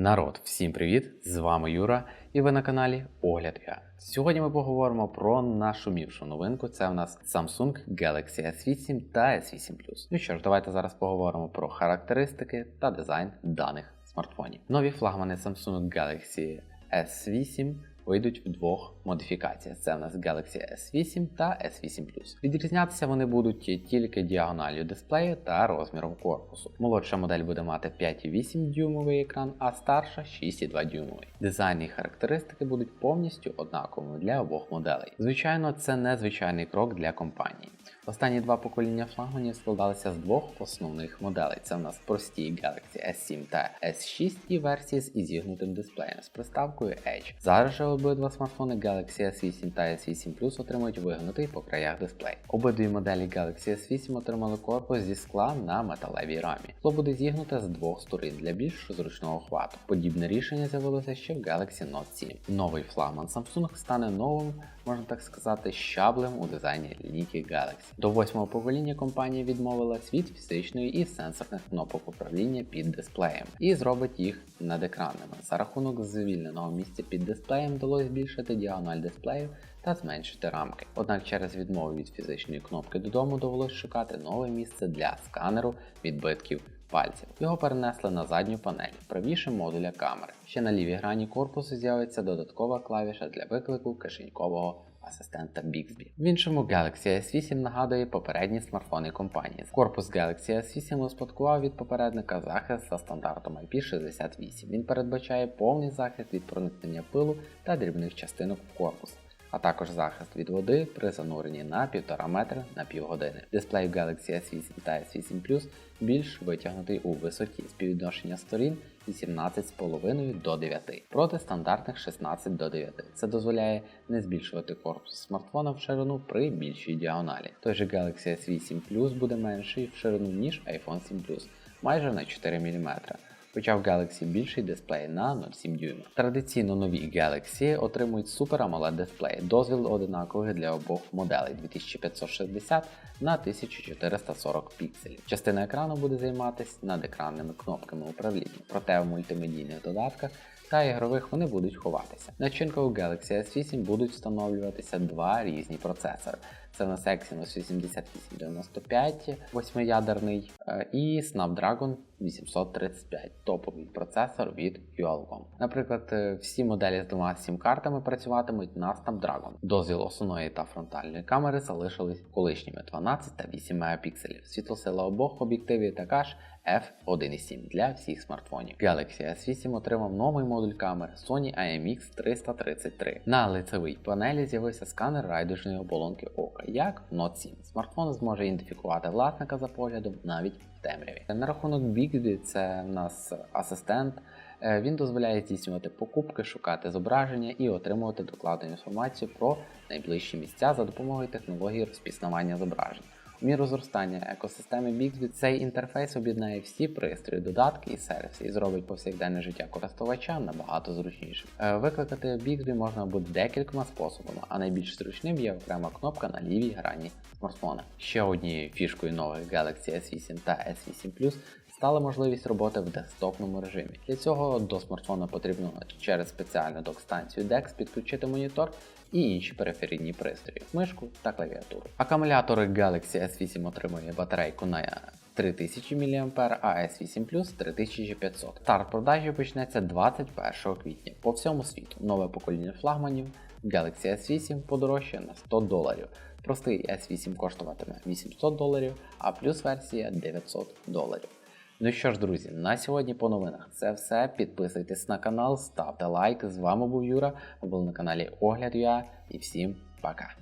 Народ, всім привіт! З вами Юра, і ви на каналі Огляд Я. Сьогодні ми поговоримо про нашумівшу новинку. Це в нас Samsung Galaxy S8 та S8 Plus. Ну що ж, давайте зараз поговоримо про характеристики та дизайн даних смартфонів. Нові флагмани Samsung Galaxy S8 вийдуть в двох модифікаціях. Це у нас Galaxy S8 та S8 Plus. Відрізнятися вони будуть тільки діагональю дисплею та розміром корпусу. Молодша модель буде мати 5,8 дюймовий екран, а старша 6,2 дюймовий. Дизайн і характеристики будуть повністю однаковими для обох моделей. Звичайно, це незвичайний крок для компанії. Останні два покоління флагманів складалися з двох основних моделей. Це в нас прості Galaxy S7 та S6 і версії з ізігнутим дисплеєм з приставкою Edge. Зараз же обидва смартфони Galaxy S8 та S8 Plus отримують вигнутий по краях дисплей. Обидві моделі Galaxy S8 отримали корпус зі скла на металевій рамі. Скло буде зігнуте з двох сторін для більш зручного хвату. Подібне рішення з'явилося ще в Galaxy Note 7. Новий флагман Samsung стане новим, можна так сказати, щаблем у дизайні лінійки Galaxy. До восьмого покоління компанія відмовилась від фізичної і сенсорних кнопок управління під дисплеєм і зробить їх надекранними. За рахунок звільненого місця під дисплеєм вдалося збільшити діагональ дисплею та зменшити рамки. Однак через відмову від фізичної кнопки додому довелось шукати нове місце для сканеру відбитків пальців. Його перенесли на задню панель, правіше модуля камери. Ще на лівій грані корпусу з'явиться додаткова клавіша для виклику кишенькового асистента Bixby. В іншому Galaxy S8 нагадує попередні смартфони компанії. Корпус Galaxy S8 успадкував від попередника захист за стандартом IP68. Він передбачає повний захист від проникнення пилу та дрібних частинок в корпус. А також захист від води при зануренні на 1,5 метра на півгодини. Дисплей Galaxy S8 та S8 Plus більш витягнутий у висоті співвідношення сторін 18,5 до 9 проти стандартних 16 до 9. Це дозволяє не збільшувати корпус смартфона в ширину при більшій діагоналі. Той же Galaxy S8 Plus буде менший в ширину ніж iPhone 7 Plus, майже на 4 мм. Хоча в Galaxy більший дисплей на 0,7 дюйма. Традиційно нові Galaxy отримують Super AMOLED дисплей. Дозвіл одинаковий для обох моделей 2560 на 1440 пікселів. Частина екрану буде займатися надекранними кнопками управління, проте в мультимедійних додатках та ігрових вони будуть ховатися. Начинка у Galaxy S8 будуть встановлюватися два різні процесори. Це на Exynos 8895 восьмиядерний і Snapdragon 835 топовий процесор від Qualcomm. Наприклад, е, всі моделі з двома сім-картами працюватимуть на Snapdragon. Дозвіл основної та фронтальної камери залишились колишніми 12 та 8 мегапікселів. Світлосила обох об'єктивів така ж f1.7 для всіх смартфонів. Galaxy S8 отримав новий модуль камер Sony IMX 333. На лицевій панелі з'явився сканер райдужної оболонки ока, як в Note 7. Смартфон зможе ідентифікувати власника за поглядом навіть темряві. На рахунок Bixby це в нас асистент. Е, Він дозволяє здійснювати покупки, шукати зображення і отримувати докладну інформацію про найближчі місця за допомогою технології розпізнавання зображень. Міру зростання екосистеми Bixby цей інтерфейс об'єднає всі пристрої, додатки і сервіси і зробить повсякденне життя користувача набагато зручнішим. Е, Викликати Bixby можна буде декількома способами, а найбільш зручним є окрема кнопка на лівій грані смартфона. Ще однією фішкою нових Galaxy S8 та S8 Plus стала можливість роботи в десктопному режимі. Для цього до смартфона потрібно через спеціальну док-станцію DeX підключити монітор і інші периферійні пристрої, мишку та клавіатуру. Акумулятори Galaxy S8 отримує батарейку на 3000 мА, а S8 Plus 3500. Старт продажі почнеться 21 квітня по всьому світу. Нове покоління флагманів Galaxy S8 подорожчає на 100 доларів. Простий S8 коштуватиме 800 доларів, а плюс версія 900 доларів. Ну що ж, друзі, на сьогодні по новинах це все. Підписуйтесь на канал, ставте лайк. З вами був Юра, ви були на каналі Огляд.ua і всім пока.